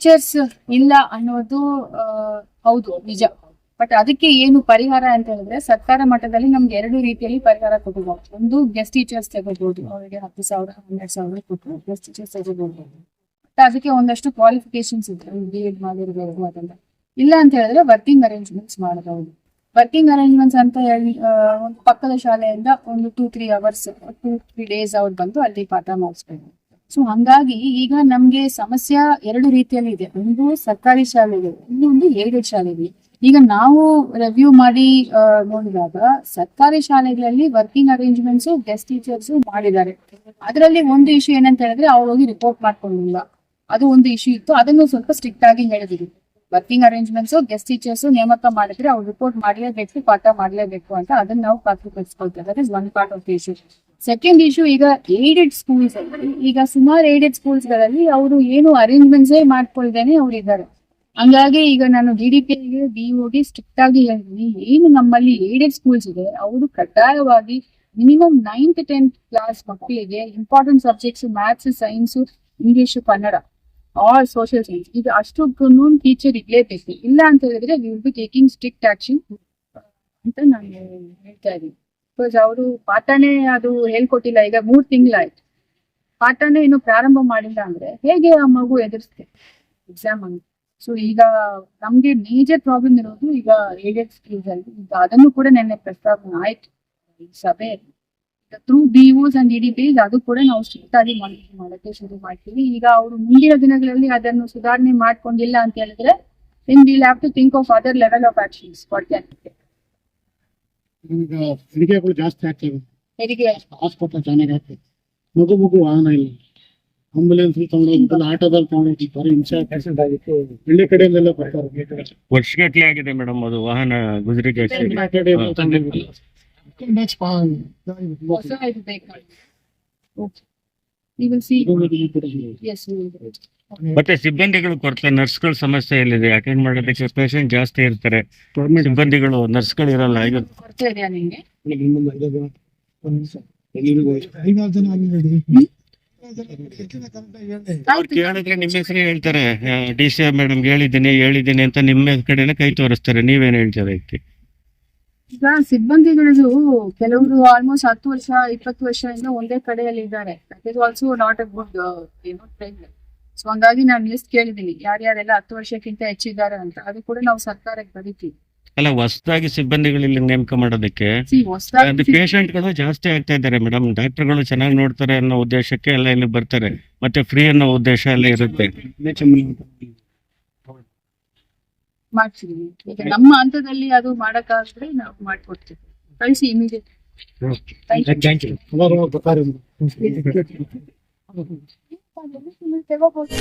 Teachers ಇಲ್ಲ ಅನ್ನೋದು ಹೌದು, ನಿಜ. ಬಟ್ ಅದಕ್ಕೆ ಏನು ಪರಿಹಾರ ಅಂತ ಹೇಳಿದ್ರೆ, ಸರ್ಕಾರ ಮಟ್ಟದಲ್ಲಿ ನಮ್ಗೆ ಎರಡು ರೀತಿಯಲ್ಲಿ ಪರಿಹಾರ ಕೊಟ್ಟಿದ್ದಾರೆ. ಒಂದು ಗೆಸ್ಟ್ ಟೀಚರ್ಸ್ ತಗೋಬಹುದು ಅವರಿಗೆ ಹತ್ತು ಸಾವಿರ, ಹನ್ನೆರಡು ಸಾವಿರ ಕೊಟ್ಟು ಗೆಸ್ಟ್ ಟೀಚರ್ಸ್ ತಗೋಬಹುದು ಬಟ್ ಅದಕ್ಕೆ ಒಂದಷ್ಟು ಕ್ವಾಲಿಫಿಕೇಶನ್ಸ್ ಇದೆ. ಬಿ ಎಡ್ ಮಾಡಿರ್ಬೇಕು ಅದೆಲ್ಲ. ಇಲ್ಲ ಅಂತ ಹೇಳಿದ್ರೆ ವರ್ಕಿಂಗ್ ಅರೇಂಜ್ಮೆಂಟ್ಸ್ ಮಾಡಬಹುದು. ವರ್ಕಿಂಗ್ ಅರೇಂಜ್ಮೆಂಟ್ಸ್ ಅಂತ ಹೇಳಿ ಒಂದು ಪಕ್ಕದ ಶಾಲೆಯಿಂದ ಒಂದು two three hours two three days ಅವ್ರು ಬಂದು ಅಲ್ಲಿ ಪಾಠ ಮಾಡಿಸ್ಬೇಕು ಸೊ ಹಂಗಾಗಿ ಈಗ ನಮ್ಗೆ ಸಮಸ್ಯೆ ಎರಡು ರೀತಿಯಲ್ಲಿ ಇದೆ. ಒಂದು ಸರ್ಕಾರಿ ಶಾಲೆಗಳು ಇನ್ನೊಂದು ಏಡೆಡ್ ಶಾಲೆಗಳು ಈಗ ನಾವು ರಿವ್ಯೂ ಮಾಡಿ ನೋಡಿದಾಗ ಸರ್ಕಾರಿ ಶಾಲೆಗಳಲ್ಲಿ ವರ್ಕಿಂಗ್ ಅರೇಂಜ್ಮೆಂಟ್ಸ್ ಗೆಸ್ಟ್ ಟೀಚರ್ಸ್ ಮಾಡಿದ್ದಾರೆ. ಅದರಲ್ಲಿ ಒಂದು ಇಶ್ಯೂ ಏನಂತ ಹೇಳಿದ್ರೆ ಅವ್ರು ಹೋಗಿ ರಿಪೋರ್ಟ್ ಮಾಡ್ಕೊಂಡಿಲ್ಲ. ಅದು ಒಂದು ಇಶ್ಯೂ ಇತ್ತು. ಅದನ್ನು ಸ್ವಲ್ಪ ಸ್ಟ್ರಿಕ್ಟ್ ಆಗಿ ಹೇಳಿದ್ರು. ವರ್ಕಿಂಗ್ ಅರೇಂಜ್ಮೆಂಟ್ಸ್ ಗೆಸ್ಟ್ ಟೀಚರ್ಸ್ ನೇಮಕ ಮಾಡಿದ್ರೆ ಅವ್ರು ರಿಪೋರ್ಟ್ ಮಾಡಲೇಬೇಕು, ಪಾಠ ಮಾಡಲೇಬೇಕು ಅಂತ ಅದನ್ನ ನಾವು ಖಾತ್ರಿಪಡಿಸ್ಕೊಳ್ತೇವೆ. That is one part of the issue second issue ಈಗ ಏಡೆಡ್ ಸ್ಕೂಲ್ಸ್ ಈಗ ಸುಮಾರು ಏಡೆಡ್ ಸ್ಕೂಲ್ಸ್ಗಳಲ್ಲಿ ಅವರು ಏನು ಅರೇಂಜ್ಮೆಂಟ್ಸೇ ಮಾಡ್ಕೊಳ್ದೇನೆ ಅವ್ರು ಇದ್ದಾರೆ ಹಂಗಾಗಿ ಈಗ ನಾನು ಡಿ ಡಿ ಪಿ ಗೆ ಡಿ ಸ್ಟ್ರಿಕ್ಟ್ ಆಗಿ ಹೇಳ್ತೀನಿ, ಏನು ನಮ್ಮಲ್ಲಿ ಏಡೆಡ್ ಸ್ಕೂಲ್ಸ್ ಇದೆ, ಅವರು ಕಡ್ಡಾಯವಾಗಿ ಮಿನಿಮಮ್ ನೈನ್ತ್ ಟೆಂತ್ ಕ್ಲಾಸ್ ಮಕ್ಕಳಿಗೆ important subjects maths science English Kannada all social science ಇದು ಅಷ್ಟಕ್ಕೂ ಟೀಚರ್ ಇರಲೇಬೇಕು. ಇಲ್ಲ ಅಂತ ಹೇಳಿದ್ರೆ will be taking strict action ಅಂತ ನಾನು ಹೇಳ್ತಾ ಇದ್ದೀನಿ. ಬಿಕಾಸ್ ಅವರು ಪಾಠನೇ ಅದು ಹೇಳ್ಕೊಟ್ಟಿಲ್ಲ, ಈಗ ಮೂರ್ ತಿಂಗಳಾಯ್ತು. ಪಾಠನೇ ಇನ್ನು ಪ್ರಾರಂಭ ಮಾಡಿಲ್ಲ ಅಂದ್ರೆ ಹೇಗೆ ಆ ಮಗು ಎದುರಿಸ್ತೆ? ಎಕ್ಸಾಮ್ ಅಂತ ಸೊ ಈಗ ನಮ್ಗೆ ಮೇಜರ್ ಪ್ರಾಬ್ಲಮ್ ಇರೋದು ಈಗ ಏಡೆಡ್ ಸ್ಕೀಲ್ಸ್ ಅಲ್ಲಿ. ಈಗ ಅದನ್ನು ಕೂಡ ನೆನ್ನೆ ಪ್ರಸ್ತಾವನೆ ಆಯ್ತು. ಈ ಸಭೆಯಲ್ಲಿ through B Os and ED page ಅದು ಕೂಡ ನಾವು ಸ್ಟ್ರಿಕ್ಟ್ ಆಗಿ ಮಾನಿಟರ್ ಮಾಡಕ್ಕೆ ಶುರು ಮಾಡ್ತೀವಿ. ಈಗ ಅವರು ಮುಂದಿನ ದಿನಗಳಲ್ಲಿ ಅದನ್ನು ಸುಧಾರಣೆ ಮಾಡ್ಕೊಂಡಿಲ್ಲ ಅಂತ ಹೇಳಿದ್ರೆ in will have to think of other level of actions for can ಈಗ ಹೆರಿಗೆಗಳು ಜಾಸ್ತಿ ಆಗ್ತವೆ ಹೆರಿಗೆ ಹಾಸ್ಪಿಟಲ್ ಚೆನ್ನಾಗಿ ಆಗ್ತದೆ. ಮಗು ಮಗು ವಾಹನ ಇಲ್ಲ. ಆಂಬುಲೆನ್ಸ್ ತಗೊಂಡೋಗ್ತಾರೆ ಆಟೋದಲ್ಲಿ ತಗೊಂಡೋಗಿ ಬರೀ ಹಿಂಸೆ ಆಗ್ತದೆ ಹಳ್ಳಿ ಕಡೆಯಿಂದೆಲ್ಲ ಬರ್ತಾರೆ. ವರ್ಷಗಟ್ಟಲೆ ಆಗಿದೆ ಮೇಡಮ್ ಅದು ವಾಹನ ಗುಜರಿ ಜಾಸ್ತಿ. ಹೊಸ ಇದು ಬೇಕಾಗುತ್ತೆ We will see. Yes, we will do it. ಮತ್ತೆ ಸಿಬ್ಬಂದಿಗಳು ಕೊರತೆ ನರ್ಸ್ಗಳ ಸಮಸ್ಯೆ ಎಲ್ಲಿದೆ ಅಟೆಂಡ್ ಮಾಡೋದಕ್ಕೆ ಪೇಷಂಟ್ ಜಾಸ್ತಿ ಇರ್ತಾರೆ. ಸಿಬ್ಬಂದಿಗಳು ನರ್ಸ್ಗಳು ಇರಲ್ಲ. ಈಗ ಕೊರತೆ ಇದೆಯಾ ನಿಂಗೆ? ಐದಾರು ಜನ. ಆಗಿಬಿಡಿ ಅವ್ರು ಕೇಳಿದ್ರೆ ನಿಮ್ಮ ಹೆಸರು ಹೇಳ್ತಾರೆ. ಡಿ ಸಿ ಮೇಡಮ್ ಹೇಳಿದ್ದೀನಿ ಹೇಳಿದ್ದೀನಿ ಅಂತ ನಿಮ್ಮ ಕಡೆನೆ ಕೈ ತೋರಿಸ್ತಾರೆ. ನೀವೇನ್ ಹೇಳ್ತಾರೆ ಇದಕ್ಕೆ? ಈಗ ಸಿಬ್ಬಂದಿಗಳು ಕೆಲವರು ಆಲ್ಮೋಸ್ಟ್ ಹತ್ತು ವರ್ಷ ಇಪ್ಪತ್ತು ವರ್ಷದಿಂದ ಒಂದೇ ಕಡೆಯಲ್ಲಿ ಇದ್ದಾರೆ. That is also not a good ಏನೋ ಟ್ರೆಂಡ್ ಸೊ ಹಂಗಾಗಿ ನಾನು ಲಿಸ್ಟ್ ಕೇಳಿದ್ದೀನಿ ಯಾರ್ಯಾರೆಲ್ಲ ಹತ್ತು ವರ್ಷಕ್ಕಿಂತ ಹೆಚ್ಚಿದ್ದಾರೆ ಅಂತ. ಅದು ಕೂಡ ನಾವು ಸರ್ಕಾರಕ್ಕೆ ಬರೀತೀವಿ. ಅಲ್ಲ ಹೊಸದಾಗಿ ಸಿಬ್ಬಂದಿಗಳು ಇಲ್ಲಿ ನೇಮಕ ಮಾಡೋದಕ್ಕೆ ಸಿ ಗಳು ಜಾಸ್ತಿ ಆಗ್ತಾ ಇದ್ದಾರೆ ಮೇಡಮ್. ಡಾಕ್ಟರ್ಗಳು ಚೆನ್ನಾಗಿ ನೋಡ್ತಾರೆ ಅನ್ನೋ ಉದ್ದೇಶಕ್ಕೆ ಎಲ್ಲ ಇಲ್ಲಿ ಬರ್ತಾರೆ. ಮತ್ತೆ ಫ್ರೀ ಅನ್ನೋ ಉದ್ದೇಶ ಎಲ್ಲ ಇರುತ್ತೆ. ಮಾಡ್ತೀವಿ ಈಗ ನಮ್ಮ ಹಂತದಲ್ಲಿ ಅದು ಮಾಡಕ್ಕಾದ್ರೆ ನಾವು ಮಾಡ್ಕೊಡ್ತೀವಿ. ಕಳಿಸಿ ಇಮಿಡಿಯೇಟ್. ತಗೋಬಹುದು